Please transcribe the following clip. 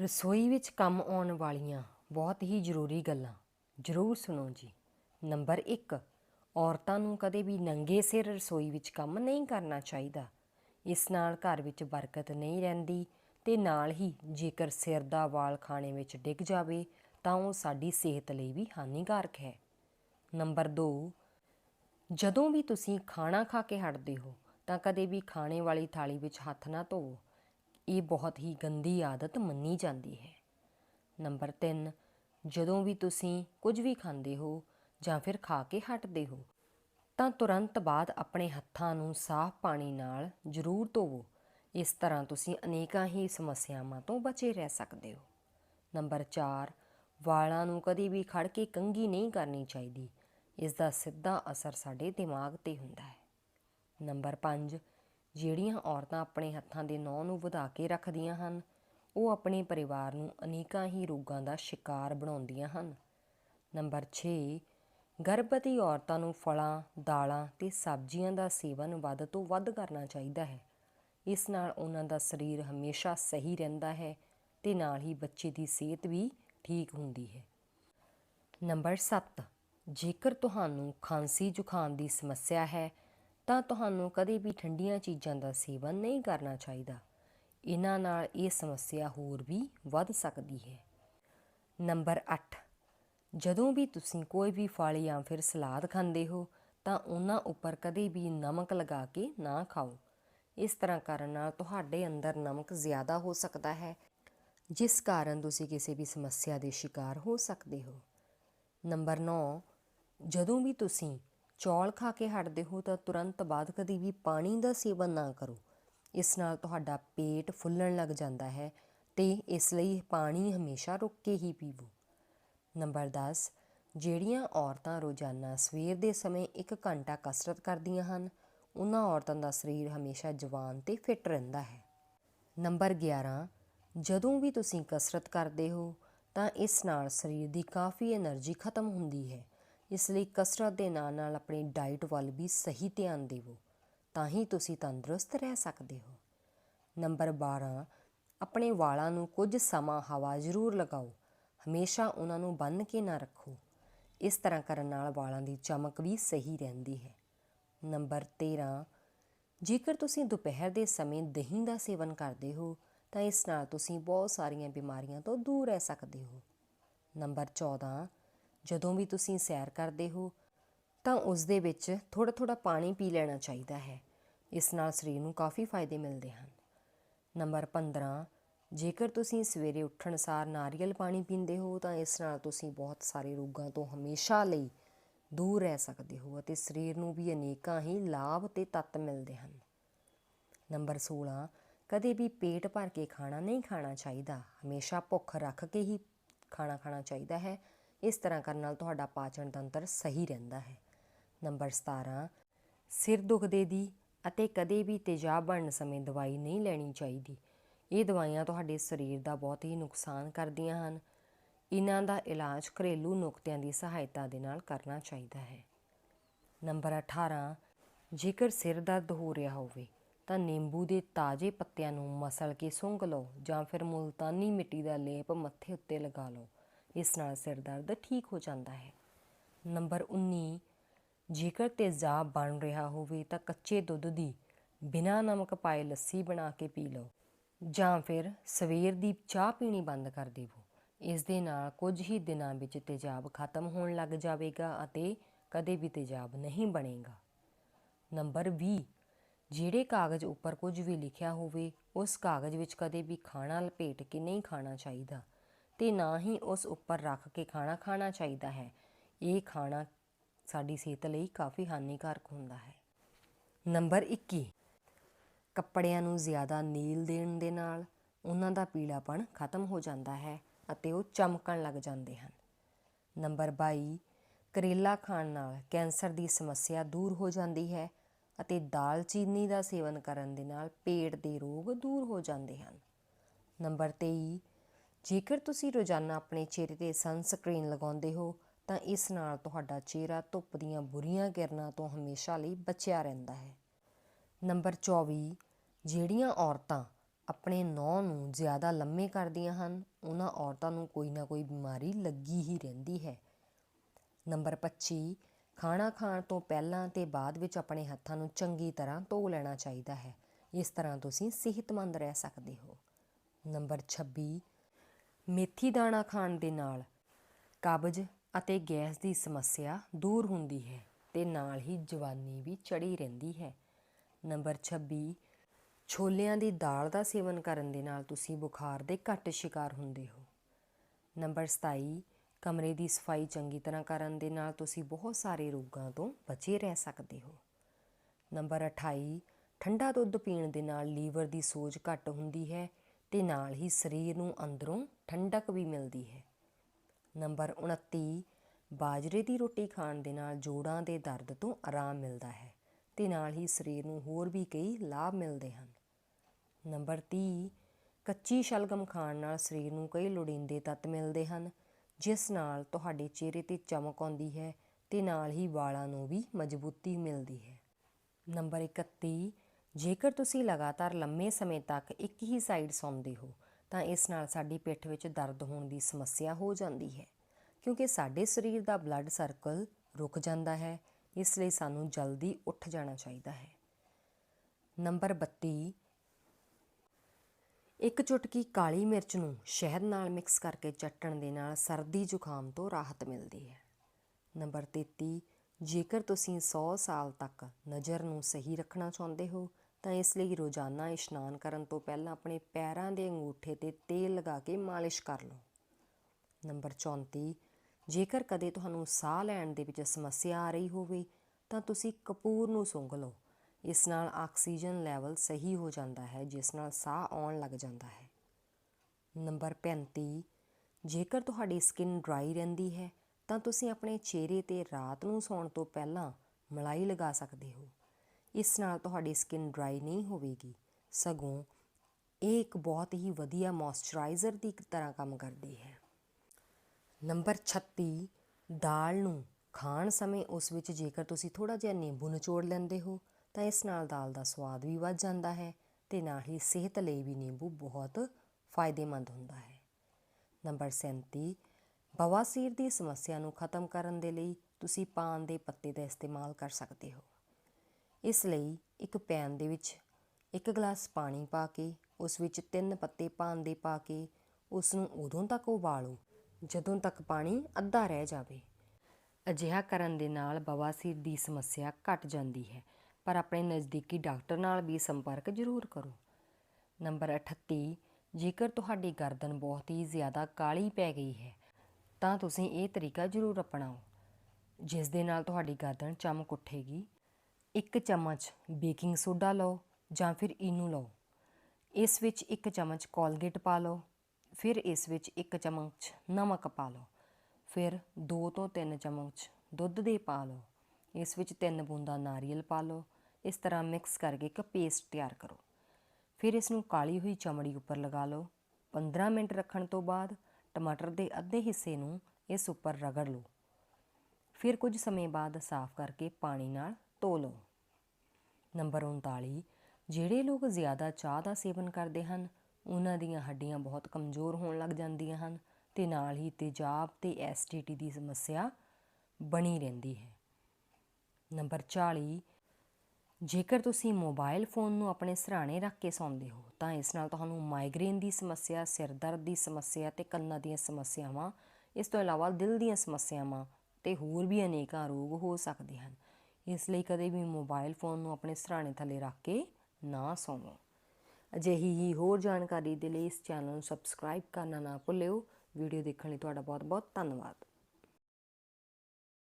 ਰਸੋਈ ਵਿੱਚ ਕੰਮ ਆਉਣ ਵਾਲੀਆਂ ਬਹੁਤ ਹੀ ਜ਼ਰੂਰੀ ਗੱਲਾਂ, ਜ਼ਰੂਰ ਸੁਣੋ ਜੀ। ਨੰਬਰ 1 ਔਰਤਾਂ ਨੂੰ ਕਦੇ ਵੀ ਨੰਗੇ ਸਿਰ ਰਸੋਈ ਵਿੱਚ ਕੰਮ ਨਹੀਂ ਕਰਨਾ ਚਾਹੀਦਾ। ਇਸ ਨਾਲ ਘਰ ਵਿੱਚ ਬਰਕਤ ਨਹੀਂ ਰਹਿੰਦੀ ਤੇ ਨਾਲ ਹੀ ਜੇਕਰ ਸਿਰ ਦਾ ਵਾਲ ਖਾਣੇ ਵਿੱਚ ਡਿੱਗ ਜਾਵੇ, ਤਾਂ ਉਹ ਸਾਡੀ ਸਿਹਤ ਲਈ ਵੀ ਹਾਨੀਕਾਰਕ ਹੈ। ਨੰਬਰ 2 ਜਦੋਂ ਵੀ ਤੁਸੀਂ ਖਾਣਾ ਖਾ ਕੇ ਹਟਦੇ ਹੋ, ਤਾਂ ਕਦੇ ਵੀ ਖਾਣੇ ਵਾਲੀ ਥਾਲੀ ਵਿੱਚ ਹੱਥ ਨਾ ਧੋਵੋ। ਇਹ ਬਹੁਤ ਹੀ ਗੰਦੀ ਆਦਤ ਮੰਨੀ ਜਾਂਦੀ ਹੈ। ਨੰਬਰ 3 ਜਦੋਂ ਵੀ ਤੁਸੀਂ ਕੁਝ ਵੀ ਖਾਂਦੇ ਹੋ ਜਾਂ ਫਿਰ ਖਾ ਕੇ ਹਟਦੇ ਹੋ, ਤਾਂ ਤੁਰੰਤ ਬਾਅਦ ਆਪਣੇ ਹੱਥਾਂ ਨੂੰ ਸਾਫ਼ ਪਾਣੀ ਨਾਲ ਜ਼ਰੂਰ ਧੋਵੋ। ਇਸ ਤਰ੍ਹਾਂ ਤੁਸੀਂ ਅਨੇਕਾਂ ਹੀ ਸਮੱਸਿਆਵਾਂ ਤੋਂ ਬਚੇ ਰਹਿ ਸਕਦੇ ਹੋ। ਨੰਬਰ 4 ਵਾਲਾਂ ਨੂੰ ਕਦੇ ਵੀ ਖੜ ਕੇ ਕੰਘੀ ਨਹੀਂ ਕਰਨੀ ਚਾਹੀਦੀ। ਇਸ ਦਾ ਸਿੱਧਾ ਅਸਰ ਸਾਡੇ ਦਿਮਾਗ ਤੇ ਹੁੰਦਾ ਹੈ। ਨੰਬਰ 5 ਜਿਹੜੀਆਂ ਔਰਤਾਂ ਆਪਣੇ ਹੱਥਾਂ ਦੇ ਨਹੁੰ ਨੂੰ ਵਧਾ ਕੇ ਰੱਖਦੀਆਂ ਹਨ, ਉਹ ਆਪਣੇ ਪਰਿਵਾਰ ਨੂੰ ਅਨੇਕਾਂ ਹੀ ਰੋਗਾਂ ਦਾ ਸ਼ਿਕਾਰ ਬਣਾਉਂਦੀਆਂ ਹਨ। ਨੰਬਰ 6 ਗਰਭਵਤੀ ਔਰਤਾਂ ਨੂੰ ਫਲਾਂ, ਦਾਲਾਂ ਤੇ ਸਬਜ਼ੀਆਂ ਦਾ ਸੇਵਨ ਵੱਧ ਤੋਂ ਵੱਧ ਕਰਨਾ ਚਾਹੀਦਾ ਹੈ। ਇਸ ਨਾਲ ਉਹਨਾਂ ਦਾ ਸਰੀਰ ਹਮੇਸ਼ਾ ਸਹੀ ਰਹਿੰਦਾ ਹੈ ਤੇ ਨਾਲ ਹੀ ਬੱਚੇ ਦੀ ਸਿਹਤ ਵੀ ਠੀਕ ਹੁੰਦੀ ਹੈ। ਨੰਬਰ 7 ਜੇਕਰ ਤੁਹਾਨੂੰ ਖਾਂਸੀ ਜ਼ੁਕਾਮ ਦੀ ਸਮੱਸਿਆ ਹੈ ਤਾਂ ਤੁਹਾਨੂੰ ਕਦੇ ਵੀ ਠੰਡੀਆਂ ਚੀਜ਼ਾਂ ਦਾ ਸੇਵਨ ਨਹੀਂ ਕਰਨਾ ਚਾਹੀਦਾ। ਇਹਨਾਂ ਨਾਲ ਇਹ ਸਮੱਸਿਆ ਹੋਰ ਵੀ ਵੱਧ ਸਕਦੀ ਹੈ। ਨੰਬਰ 8 ਜਦੋਂ ਵੀ ਤੁਸੀਂ ਕੋਈ ਵੀ ਫਲ ਜਾਂ ਫਿਰ ਸਲਾਦ ਖਾਂਦੇ ਹੋ, ਤਾਂ ਉਹਨਾਂ ਉੱਪਰ ਕਦੇ ਵੀ ਨਮਕ ਲਗਾ ਕੇ ਨਾ ਖਾਓ। ਇਸ ਤਰ੍ਹਾਂ ਕਰਨ ਨਾਲ ਤੁਹਾਡੇ ਅੰਦਰ ਨਮਕ ਜ਼ਿਆਦਾ ਹੋ ਸਕਦਾ ਹੈ, ਜਿਸ ਕਾਰਨ ਤੁਸੀਂ ਕਿਸੇ ਵੀ ਸਮੱਸਿਆ ਦੇ ਸ਼ਿਕਾਰ ਹੋ ਸਕਦੇ ਹੋ। ਨੰਬਰ 9 ਜਦੋਂ ਵੀ ਤੁਸੀਂ ਚੌਲ ਖਾ ਕੇ ਹਟਦੇ ਹੋ ਤਾਂ ਤੁਰੰਤ ਬਾਅਦ ਕਦੀ ਵੀ ਪਾਣੀ ਦਾ ਸੇਵਨ ਨਾ ਕਰੋ। ਇਸ ਨਾਲ ਤੁਹਾਡਾ ਪੇਟ ਫੁੱਲਣ ਲੱਗ ਜਾਂਦਾ ਹੈ ਤੇ ਇਸ ਲਈ ਪਾਣੀ ਹਮੇਸ਼ਾ ਰੁੱਕ ਕੇ ਹੀ ਪੀਵੋ। ਨੰਬਰ 10 ਜਿਹੜੀਆਂ ਔਰਤਾਂ ਰੋਜ਼ਾਨਾ ਸਵੇਰ ਦੇ ਸਮੇਂ ਇੱਕ ਘੰਟਾ ਕਸਰਤ ਕਰਦੀਆਂ ਹਨ, ਉਹਨਾਂ ਔਰਤਾਂ ਦਾ ਸਰੀਰ ਹਮੇਸ਼ਾ ਜਵਾਨ ਤੇ ਫਿੱਟ ਰਹਿੰਦਾ ਹੈ। ਨੰਬਰ 11 ਜਦੋਂ ਵੀ ਤੁਸੀਂ ਕਸਰਤ ਕਰਦੇ ਹੋ, ਤਾਂ ਇਸ ਨਾਲ ਸਰੀਰ ਦੀ ਕਾਫੀ એનર્ਜੀ ਖਤਮ ਹੁੰਦੀ ਹੈ। ਇਸ ਲਈ ਕਸਰਤ ਦੇ ਨਾਲ ਨਾਲ ਆਪਣੀ ਡਾਈਟ ਵੱਲ ਵੀ ਸਹੀ ਧਿਆਨ ਦੇਵੋ, ਤਾਂ ਹੀ ਤੁਸੀਂ ਤੰਦਰੁਸਤ ਰਹਿ ਸਕਦੇ ਹੋ। ਨੰਬਰ 12 ਆਪਣੇ ਵਾਲਾਂ ਨੂੰ ਕੁਝ ਸਮਾਂ ਹਵਾ ਜ਼ਰੂਰ ਲਗਾਓ, ਹਮੇਸ਼ਾ ਉਹਨਾਂ ਨੂੰ ਬੰਨ੍ਹ ਕੇ ਨਾ ਰੱਖੋ। ਇਸ ਤਰ੍ਹਾਂ ਕਰਨ ਨਾਲ ਵਾਲਾਂ ਦੀ ਚਮਕ ਵੀ ਸਹੀ ਰਹਿੰਦੀ ਹੈ। ਨੰਬਰ 13 ਜੇਕਰ ਤੁਸੀਂ ਦੁਪਹਿਰ ਦੇ ਸਮੇਂ ਦਹੀਂ ਦਾ ਸੇਵਨ ਕਰਦੇ ਹੋ, ਤਾਂ ਇਸ ਨਾਲ ਤੁਸੀਂ ਬਹੁਤ ਸਾਰੀਆਂ ਬਿਮਾਰੀਆਂ ਤੋਂ ਦੂਰ ਰਹਿ ਸਕਦੇ ਹੋ। ਨੰਬਰ 14 ਜਦੋਂ ਵੀ ਤੁਸੀਂ ਸੈਰ ਕਰਦੇ ਹੋ, ਤਾਂ ਉਸ ਦੇ ਵਿੱਚ ਥੋੜਾ ਥੋੜਾ ਪਾਣੀ ਪੀ ਲੈਣਾ ਚਾਹੀਦਾ ਹੈ। ਇਸ ਨਾਲ ਸਰੀਰ ਨੂੰ ਕਾਫੀ ਫਾਇਦੇ ਮਿਲਦੇ ਹਨ। ਨੰਬਰ 15 ਜੇਕਰ ਤੁਸੀਂ ਸਵੇਰੇ ਉੱਠਣ ਸਾਰ ਨਾਰੀਅਲ ਪਾਣੀ ਪੀਂਦੇ ਹੋ, ਤਾਂ ਇਸ ਨਾਲ ਤੁਸੀਂ ਬਹੁਤ ਸਾਰੇ ਰੋਗਾਂ ਤੋਂ ਹਮੇਸ਼ਾ ਲਈ ਦੂਰ ਰਹਿ ਸਕਦੇ ਹੋ ਅਤੇ ਸਰੀਰ ਨੂੰ ਵੀ ਅਨੇਕਾਂ ਹੀ ਲਾਭ ਤੇ ਤੱਤ ਮਿਲਦੇ ਹਨ। ਨੰਬਰ 16 ਕਦੇ ਵੀ ਪੇਟ ਭਰ ਕੇ ਖਾਣਾ ਨਹੀਂ ਖਾਣਾ ਚਾਹੀਦਾ। ਹਮੇਸ਼ਾ ਭੁੱਖ ਰੱਖ ਕੇ ਹੀ ਖਾਣਾ ਖਾਣਾ ਚਾਹੀਦਾ ਹੈ। ਇਸ ਤਰ੍ਹਾਂ ਕਰਨ ਨਾਲ ਤੁਹਾਡਾ ਪਾਚਨ ਤੰਤਰ ਸਹੀ ਰਹਿੰਦਾ ਹੈ। ਨੰਬਰ 17 ਸਿਰ ਦੁਖਦੇ ਦੀ ਅਤੇ ਕਦੇ ਵੀ ਤੇਜ਼ਾਬ ਬਣਨ ਸਮੇਂ ਦਵਾਈ ਨਹੀਂ ਲੈਣੀ ਚਾਹੀਦੀ। ਇਹ ਦਵਾਈਆਂ ਤੁਹਾਡੇ ਸਰੀਰ ਦਾ ਬਹੁਤ ਹੀ ਨੁਕਸਾਨ ਕਰਦੀਆਂ ਹਨ। ਇਹਨਾਂ ਦਾ ਇਲਾਜ ਘਰੇਲੂ ਨੁਕਤਿਆਂ ਦੀ ਸਹਾਇਤਾ ਦੇ ਨਾਲ ਕਰਨਾ ਚਾਹੀਦਾ ਹੈ। ਨੰਬਰ 18 ਜੇਕਰ ਸਿਰ ਦਰਦ ਹੋ ਰਿਹਾ ਹੋਵੇ, ਤਾਂ ਨਿੰਬੂ ਦੇ ਤਾਜ਼ੇ ਪੱਤਿਆਂ ਨੂੰ ਮਸਲ ਕੇ ਸੁੰਘ ਲਓ ਜਾਂ ਫਿਰ ਮੁਲਤਾਨੀ ਮਿੱਟੀ ਦਾ ਲੇਪ ਮੱਥੇ ਉੱਤੇ ਲਗਾ ਲਓ। ਇਸ ਨਾਲ ਸਿਰ ਦਰਦ ਠੀਕ ਹੋ ਜਾਂਦਾ ਹੈ। ਨੰਬਰ 19 ਜੇਕਰ ਤੇਜ਼ਾਬ ਬਣ ਰਿਹਾ ਹੋਵੇ ਤਾਂ ਕੱਚੇ ਦੁੱਧ ਦੀ ਬਿਨਾਂ ਨਮਕ ਪਾਏ ਲੱਸੀ ਬਣਾ ਕੇ ਪੀ ਲਓ। ਜਾਂ ਫਿਰ ਸਵੇਰ ਦੀ ਚਾਹ ਪੀਣੀ ਬੰਦ ਕਰ ਦੇਵੋ। ਇਸ ਦੇ ਨਾਲ ਕੁਝ ਹੀ ਦਿਨਾਂ ਵਿੱਚ ਤੇਜ਼ਾਬ ਖਤਮ ਹੋਣ ਲੱਗ ਜਾਵੇਗਾ ਅਤੇ ਕਦੇ ਵੀ ਤੇਜ਼ਾਬ ਨਹੀਂ ਬਣੇਗਾ। ਨੰਬਰ 20 ਜਿਹੜੇ ਕਾਗਜ਼ ਉੱਪਰ ਕੁਝ ਵੀ ਲਿਖਿਆ ਹੋਵੇ, ਉਸ ਕਾਗਜ਼ ਵਿੱਚ ਕਦੇ ਵੀ ਖਾਣਾ ਲਪੇਟ ਕੇ ਨਹੀਂ ਖਾਣਾ ਚਾਹੀਦਾ। ਤੇ ਨਾ ਹੀ ਉਸ ਉੱਪਰ ਰੱਖ ਕੇ ਖਾਣਾ ਖਾਣਾ ਚਾਹੀਦਾ ਹੈ। ਇਹ ਖਾਣਾ ਸਾਡੀ ਸਿਹਤ ਲਈ ਕਾਫੀ ਹਾਨੀਕਾਰਕ ਹੁੰਦਾ ਹੈ। ਨੰਬਰ 21 ਕੱਪੜਿਆਂ ਨੂੰ ਜ਼ਿਆਦਾ ਨੀਲ ਦੇਣ ਦੇ ਨਾਲ ਉਹਨਾਂ ਦਾ ਪੀਲਾਪਣ ਖਤਮ ਹੋ ਜਾਂਦਾ ਹੈ ਅਤੇ ਉਹ ਚਮਕਣ ਲੱਗ ਜਾਂਦੇ ਹਨ। ਨੰਬਰ 22 ਕਰੇਲਾ ਖਾਣ ਨਾਲ ਕੈਂਸਰ ਦੀ ਸਮੱਸਿਆ ਦੂਰ ਹੋ ਜਾਂਦੀ ਹੈ ਅਤੇ ਦਾਲਚੀਨੀ ਦਾ ਸੇਵਨ ਕਰਨ ਦੇ ਨਾਲ ਪੇਟ ਦੇ ਰੋਗ ਦੂਰ ਹੋ ਜਾਂਦੇ ਹਨ। ਨੰਬਰ 23 ਜੇਕਰ ਤੁਸੀਂ ਰੋਜ਼ਾਨਾ ਆਪਣੇ ਚਿਹਰੇ ਤੇ ਸਨਸਕ੍ਰੀਨ ਲਗਾਉਂਦੇ ਹੋ, ਤਾਂ ਇਸ ਨਾਲ ਤੁਹਾਡਾ ਚਿਹਰਾ ਧੁੱਪ ਦੀਆਂ ਬੁਰੀਆਂ ਕਿਰਨਾਂ ਤੋਂ ਹਮੇਸ਼ਾ ਲਈ ਬਚਿਆ ਰਹਿੰਦਾ ਹੈ। ਨੰਬਰ 24 ਜਿਹੜੀਆਂ ਔਰਤਾਂ ਆਪਣੇ ਨਹੁੰ ਨੂੰ ਜ਼ਿਆਦਾ ਲੰਮੇ ਕਰਦੀਆਂ ਹਨ, ਉਹਨਾਂ ਔਰਤਾਂ ਨੂੰ ਕੋਈ ਨਾ ਕੋਈ ਬਿਮਾਰੀ ਲੱਗੀ ਹੀ ਰਹਿੰਦੀ ਹੈ। ਨੰਬਰ 25 ਖਾਣਾ ਖਾਣ ਤੋਂ ਪਹਿਲਾਂ ਤੇ ਬਾਅਦ ਵਿੱਚ ਆਪਣੇ ਹੱਥਾਂ ਨੂੰ ਚੰਗੀ ਤਰ੍ਹਾਂ ਧੋ ਲੈਣਾ ਚਾਹੀਦਾ ਹੈ। ਇਸ ਤਰ੍ਹਾਂ ਤੁਸੀਂ ਸਿਹਤਮੰਦ ਰਹਿ ਸਕਦੇ ਹੋ। ਨੰਬਰ 26 ਮੇਥੀ ਦਾਣਾ ਖਾਣ ਦੇ ਨਾਲ ਕਬਜ਼ ਅਤੇ ਗੈਸ ਦੀ ਸਮੱਸਿਆ ਦੂਰ ਹੁੰਦੀ ਹੈ ਤੇ ਨਾਲ ਹੀ ਜਵਾਨੀ ਵੀ ਚੜੀ ਰਹਿੰਦੀ ਹੈ। ਨੰਬਰ 26 ਛੋਲਿਆਂ ਦੀ ਦਾਲ ਦਾ ਸੇਵਨ ਕਰਨ ਦੇ ਨਾਲ ਤੁਸੀਂ ਬੁਖਾਰ ਦੇ ਘੱਟ ਸ਼ਿਕਾਰ ਹੁੰਦੇ ਹੋ। ਨੰਬਰ 27 ਕਮਰੇ ਦੀ ਸਫ਼ਾਈ ਚੰਗੀ ਤਰ੍ਹਾਂ ਕਰਨ ਦੇ ਨਾਲ ਤੁਸੀਂ ਬਹੁਤ ਸਾਰੇ ਰੋਗਾਂ ਤੋਂ ਬਚੇ ਰਹਿ ਸਕਦੇ ਹੋ। ਨੰਬਰ 28 ਠੰਡਾ ਦੁੱਧ ਪੀਣ ਦੇ ਨਾਲ ਲੀਵਰ ਦੀ ਸੋਜ ਘੱਟ ਹੁੰਦੀ ਹੈ ਤੇ ਨਾਲ ਹੀ ਸਰੀਰ ਨੂੰ ਅੰਦਰੋਂ ਠੰਡਕ ਵੀ ਮਿਲਦੀ ਹੈ। ਨੰਬਰ 29 ਬਾਜਰੇ ਦੀ ਰੋਟੀ ਖਾਣ ਦੇ ਨਾਲ ਜੋੜਾਂ ਦੇ ਦਰਦ ਤੋਂ ਆਰਾਮ ਮਿਲਦਾ ਹੈ ਤੇ ਨਾਲ ਹੀ ਸਰੀਰ ਨੂੰ ਹੋਰ ਵੀ ਕਈ ਲਾਭ ਮਿਲਦੇ ਹਨ। ਨੰਬਰ 30 ਕੱਚੀ ਸ਼ਲਗਮ ਖਾਣ ਨਾਲ ਸਰੀਰ ਨੂੰ ਕਈ ਲੋੜੀਂਦੇ ਤੱਤ ਮਿਲਦੇ ਹਨ, ਜਿਸ ਨਾਲ ਤੁਹਾਡੇ ਚਿਹਰੇ ਤੇ ਚਮਕ ਆਉਂਦੀ ਹੈ ਤੇ ਨਾਲ ਹੀ ਵਾਲਾਂ ਨੂੰ ਵੀ ਮਜ਼ਬੂਤੀ ਮਿਲਦੀ ਹੈ। ਨੰਬਰ 31 ਜੇਕਰ ਤੁਸੀਂ ਲਗਾਤਾਰ ਲੰਮੇ ਸਮੇਂ ਤੱਕ ਇੱਕ ਹੀ ਸਾਈਡ ਸੌਂਦੇ ਹੋ ਤਾਂ ਇਸ ਨਾਲ ਸਾਡੀ ਪਿੱਠ ਵਿੱਚ ਦਰਦ ਹੋਣ ਦੀ ਸਮੱਸਿਆ ਹੋ ਜਾਂਦੀ ਹੈ। ਕਿਉਂਕਿ ਸਾਡੇ ਸਰੀਰ ਦਾ ਬਲੱਡ ਸਰਕਲ ਰੁਕ ਜਾਂਦਾ ਹੈ, ਇਸ ਲਈ ਸਾਨੂੰ ਜਲਦੀ ਉੱਠ ਜਾਣਾ ਚਾਹੀਦਾ ਹੈ। ਨੰਬਰ 32 ਇੱਕ ਚੁਟਕੀ ਕਾਲੀ ਮਿਰਚ ਨੂੰ ਸ਼ਹਿਦ ਨਾਲ ਮਿਕਸ ਕਰਕੇ ਚੱਟਣ ਦੇ ਨਾਲ ਸਰਦੀ ਜ਼ੁਕਾਮ ਤੋਂ ਰਾਹਤ ਮਿਲਦੀ ਹੈ। ਨੰਬਰ 33 ਜੇਕਰ ਤੁਸੀਂ 100 ਸਾਲ ਤੱਕ ਨਜ਼ਰ ਨੂੰ ਸਹੀ ਰੱਖਣਾ ਚਾਹੁੰਦੇ ਹੋ ਤਾਂ ਇਸ ਲਈ ਰੋਜ਼ਾਨਾ ਇਸ਼ਨਾਨ ਕਰਨ ਤੋਂ ਪਹਿਲਾਂ ਆਪਣੇ ਪੈਰਾਂ ਦੇ ਅੰਗੂਠੇ ਤੇ ਤੇਲ ਲਗਾ ਕੇ ਮਾਲਿਸ਼ ਕਰ ਲਓ। ਨੰਬਰ 34 ਜੇਕਰ ਕਦੇ ਤੁਹਾਨੂੰ ਸਾਹ ਲੈਣ ਦੇ ਵਿੱਚ ਸਮੱਸਿਆ ਆ ਰਹੀ ਹੋਵੇ, ਤਾਂ ਤੁਸੀਂ ਕਪੂਰ ਨੂੰ ਸੁੰਘ ਲਓ। ਇਸ ਨਾਲ ਆਕਸੀਜਨ ਲੈਵਲ ਸਹੀ ਹੋ ਜਾਂਦਾ ਹੈ, ਜਿਸ ਨਾਲ ਸਾਹ ਆਉਣ ਲੱਗ ਜਾਂਦਾ ਹੈ। ਨੰਬਰ 35 ਜੇਕਰ ਤੁਹਾਡੀ ਸਕਿਨ ਡਰਾਈ ਰਹਿੰਦੀ ਹੈ, ਤਾਂ ਤੁਸੀਂ ਆਪਣੇ ਚਿਹਰੇ ਤੇ ਰਾਤ ਨੂੰ ਸੌਣ ਤੋਂ ਪਹਿਲਾਂ ਮਲਾਈ ਲਗਾ ਸਕਦੇ ਹੋ। ਇਸ ਨਾਲ ਤੁਹਾਡੀ ਸਕਿਨ ਡਰਾਈ ਨਹੀਂ ਹੋਵੇਗੀ। ਸਗੋਂ ਇਹ ਇੱਕ ਬਹੁਤ ਹੀ ਵਧੀਆ ਮੋਇਸਚਰਾਈਜ਼ਰ ਦੀ ਤਰ੍ਹਾਂ ਕੰਮ ਕਰਦੀ ਹੈ। ਨੰਬਰ 36 ਦਾਲ ਨੂੰ ਖਾਣ ਸਮੇਂ ਉਸ ਵਿੱਚ ਜੇਕਰ ਤੁਸੀਂ ਥੋੜਾ ਜਿਹਾ ਨਿੰਬੂ ਨਿਚੋੜ ਲੈਂਦੇ ਹੋ, ਤਾਂ ਇਸ ਨਾਲ ਦਾਲ ਦਾ ਸਵਾਦ ਵੀ ਵੱਧ ਜਾਂਦਾ ਹੈ ਤੇ ਨਾਲ ਹੀ ਸਿਹਤ ਲਈ ਵੀ ਨਿੰਬੂ ਬਹੁਤ ਫਾਇਦੇਮੰਦ ਹੁੰਦਾ ਹੈ। ਨੰਬਰ 37 ਬਵਾਸੀਰ ਦੀ ਸਮੱਸਿਆ ਨੂੰ ਖਤਮ ਕਰਨ ਦੇ ਲਈ ਤੁਸੀਂ ਪਾਨ ਦੇ ਪੱਤੇ ਦਾ ਇਸਤੇਮਾਲ ਕਰ ਸਕਦੇ ਹੋ। ਇਸ ਲਈ ਇੱਕ ਪੈਨ ਦੇ ਵਿੱਚ ਇੱਕ ਗਲਾਸ ਪਾਣੀ ਪਾ ਕੇ, ਉਸ ਵਿੱਚ ਤਿੰਨ ਪੱਤੇ ਪਾਨ ਦੇ ਪਾ ਕੇ ਉਸ ਨੂੰ ਉਦੋਂ ਤੱਕ ਉਬਾਲੋ, ਜਦੋਂ ਤੱਕ ਪਾਣੀ ਅੱਧਾ ਰਹਿ ਜਾਵੇ। ਅਜਿਹਾ ਕਰਨ ਦੇ ਨਾਲ ਬਵਾਸੀਰ ਦੀ ਸਮੱਸਿਆ ਘਟ ਜਾਂਦੀ ਹੈ, ਪਰ ਆਪਣੇ ਨਜ਼ਦੀਕੀ ਡਾਕਟਰ ਨਾਲ ਵੀ ਸੰਪਰਕ ਜ਼ਰੂਰ ਕਰੋ। ਨੰਬਰ 38 ਜੇਕਰ ਤੁਹਾਡੀ ਗਰਦਨ ਬਹੁਤ ਹੀ ਜ਼ਿਆਦਾ ਕਾਲੀ ਪੈ ਗਈ ਹੈ, ਤਾਂ ਤੁਸੀਂ ਇਹ ਤਰੀਕਾ ਜ਼ਰੂਰ ਅਪਣਾਓ, ਜਿਸ ਦੇ ਨਾਲ ਤੁਹਾਡੀ ਗਰਦਨ ਚਮਕ ਉੱਠੇਗੀ। ਇੱਕ ਚਮਚ ਬੇਕਿੰਗ ਸੋਡਾ ਲਓ ਜਾਂ ਫਿਰ ਈਨੋ ਲਓ। ਇਸ ਵਿੱਚ ਇੱਕ ਚਮਚ ਕੋਲਗੇਟ ਪਾ ਲਓ, ਫਿਰ ਇਸ ਵਿੱਚ ਇੱਕ ਚਮਚ ਨਮਕ ਪਾ ਲਓ, ਫਿਰ 2 ਤੋਂ 3 ਚਮਚ ਦੁੱਧ ਦੇ ਪਾ ਲਓ। ਇਸ ਵਿੱਚ 3 ਬੂੰਦਾਂ ਨਾਰੀਅਲ ਪਾ ਲਓ। ਇਸ ਤਰ੍ਹਾਂ ਮਿਕਸ ਕਰਕੇ ਇੱਕ ਪੇਸਟ ਤਿਆਰ ਕਰੋ। ਫਿਰ ਇਸ ਨੂੰ ਕਾਲੀ ਹੋਈ ਚਮੜੀ ਉੱਪਰ ਲਗਾ ਲਓ। 15 ਮਿੰਟ ਰੱਖਣ ਤੋਂ ਬਾਅਦ ਟਮਾਟਰ ਦੇ ਅੱਧੇ ਹਿੱਸੇ ਨੂੰ ਇਸ ਉੱਪਰ ਰਗੜ ਲਓ। ਫਿਰ ਕੁਝ ਸਮੇਂ ਬਾਅਦ ਸਾਫ਼ ਕਰਕੇ ਪਾਣੀ ਨਾਲ ਧੋ ਲਓ ਨੰਬਰ 39 ਜਿਹੜੇ ਲੋਕ ਜ਼ਿਆਦਾ ਚਾਹ ਦਾ ਸੇਵਨ ਕਰਦੇ ਹਨ, ਉਹਨਾਂ ਦੀਆਂ ਹੱਡੀਆਂ ਬਹੁਤ ਕਮਜ਼ੋਰ ਹੋਣ ਲੱਗ ਜਾਂਦੀਆਂ ਹਨ ਤੇ ਨਾਲ ਹੀ ਤੇਜ਼ਾਬ ਤੇ ਐਸਿਡਿਟੀ ਦੀ ਸਮੱਸਿਆ ਬਣੀ ਰਹਿੰਦੀ ਹੈ। ਨੰਬਰ 40 ਜੇਕਰ ਤੁਸੀਂ ਮੋਬਾਈਲ ਫੋਨ ਨੂੰ ਆਪਣੇ ਸਰਾਣੇ ਰੱਖ ਕੇ ਸੌਂਦੇ ਹੋ, ਤਾਂ ਇਸ ਨਾਲ ਤੁਹਾਨੂੰ ਮਾਈਗ੍ਰੇਨ ਦੀ ਸਮੱਸਿਆ ਸਿਰ ਦਰਦ ਦੀ ਸਮੱਸਿਆ ਤੇ ਕੰਨਾਂ ਦੀਆਂ ਸਮੱਸਿਆਵਾਂ, ਇਸ ਤੋਂ ਇਲਾਵਾ ਦਿਲ ਦੀਆਂ ਸਮੱਸਿਆਵਾਂ ਤੇ ਹੋਰ ਵੀ ਅਨੇਕਾਂ ਰੋਗ ਹੋ ਸਕਦੇ ਹਨ। ਇਸ ਲਈ ਕਦੇ ਵੀ ਮੋਬਾਈਲ ਫੋਨ ਨੂੰ ਆਪਣੇ ਸਰਾਣੇ ਥੱਲੇ ਰੱਖ ਕੇ ਨਾ ਸੌਵੋ। ਅਜਿਹੀ ਹੀ ਹੋਰ ਜਾਣਕਾਰੀ ਦੇ ਲਈ ਇਸ ਚੈਨਲ ਨੂੰ ਸਬਸਕ੍ਰਾਈਬ ਕਰਨਾ ਨਾ ਭੁੱਲਿਓ। ਵੀਡੀਓ ਦੇਖਣ ਲਈ ਤੁਹਾਡਾ ਬਹੁਤ ਬਹੁਤ ਧੰਨਵਾਦ।